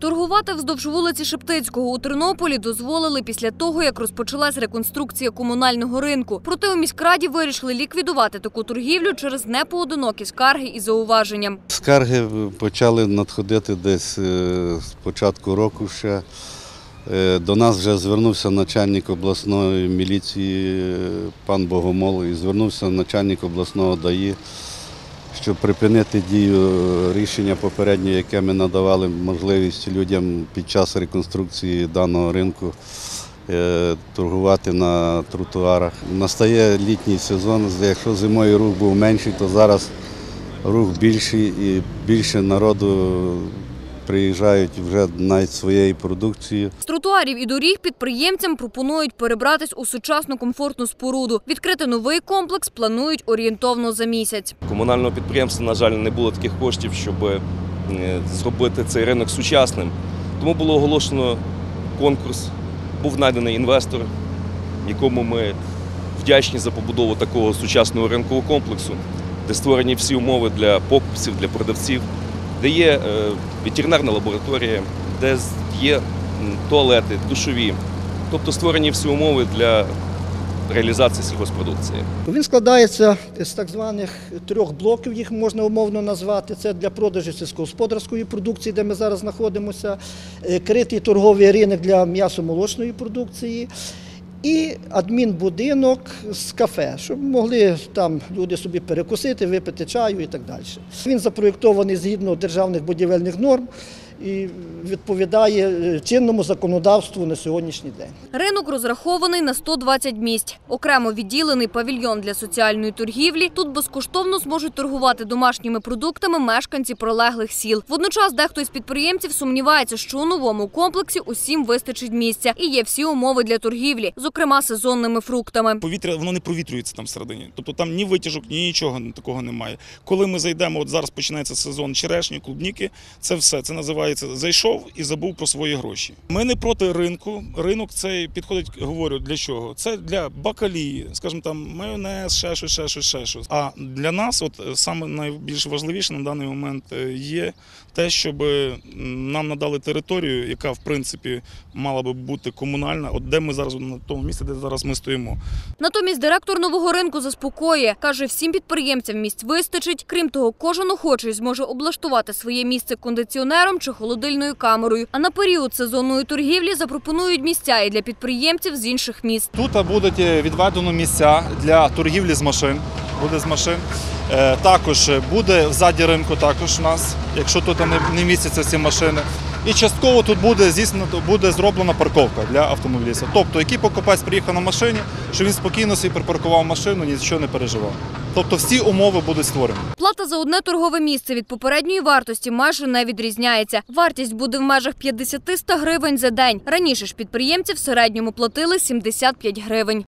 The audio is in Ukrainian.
Торгувати вздовж вулиці Шептицького у Тернополі дозволили після того, як розпочалась реконструкція комунального ринку. Проте у міськраді вирішили ліквідувати таку торгівлю через непоодинокі скарги і зауваження. Скарги почали надходити десь е, з початку року ще. Е, До нас вже звернувся начальник обласної міліції е, пан Богомол і звернувся начальник обласного ДАІ, щоб припинити дію рішення попереднє, яке ми надавали можливість людям під час реконструкції даного ринку е, торгувати на тротуарах. Настає літній сезон, якщо зимою рух був менший, то зараз рух більший і більше народу приїжджають вже навіть своєю продукцією. З тротуарів і доріг підприємцям пропонують перебратись у сучасну комфортну споруду. Відкрити новий комплекс планують орієнтовно за місяць. Комунального підприємства, на жаль, не було таких коштів, щоб е, зробити цей ринок сучасним. Тому було оголошено конкурс, був знайдений інвестор, якому ми вдячні за побудову такого сучасного ринкового комплексу, де створені всі умови для покупців, для продавців, де є е, ветеринарна лабораторія, де є туалети, душові. Тобто створені всі умови для реалізації сільгоспродукції. Він складається з так званих трьох блоків, їх можна умовно назвати. Це для продажу сільськогосподарської продукції, де ми зараз знаходимося, е, критий торговий ринок для м'ясо-молочної продукції. І адмінбудинок з кафе, щоб могли там люди собі перекусити, випити чаю і так далі. Він запроєктований згідно державних будівельних норм і відповідає е, чинному законодавству на сьогоднішній день. Ринок розрахований на 120 місць. Окремо відділений павільйон для соціальної торгівлі. Тут безкоштовно зможуть торгувати домашніми продуктами мешканці прилеглих сіл. Водночас дехто із підприємців сумнівається, що у новому комплексі усім вистачить місця і є всі умови для торгівлі, зокрема сезонними фруктами. повітря воно не провітрюється там всередині. Тобто там ні витяжок, ні нічого такого немає. Коли ми зайдемо, от зараз починається сезон черешні, клубніки, це все. Це називається зайшов і забув про свої гроші. Ми не проти ринку. Ринок цей підходить, говорю, для чого? Це для бакалії, скажімо там, майонез, ще щось, ще щось, ще щось. А для нас, от е, саме найбільш важливіше на даний момент е, є те, щоб нам надали територію, яка в принципі мала би бути комунальна, от де ми зараз на тому місці, де зараз ми стоїмо. Натомість директор нового ринку заспокоює, каже, всім підприємцям місць вистачить. Крім того, кожен охочий зможе облаштувати своє місце кондиціонером чи холодильною камерою. А на період сезонної торгівлі запропонують місця і для підприємців з інших міст. Тут будуть відведено місця для торгівлі з машин. Буде з машин. Е, Також буде ззаді ринку також у нас, якщо тут не, містяться ці машини. І частково тут буде здійснено, буде зроблена парковка для автомобілістів. Тобто, який покупець приїхав на машині, що він спокійно собі припаркував машину, нічого не переживав. Тобто всі умови будуть створені. Плата за одне торгове місце від попередньої вартості майже не відрізняється. Вартість буде в межах 50-100 гривень за день. Раніше ж підприємці в середньому платили 75 гривень.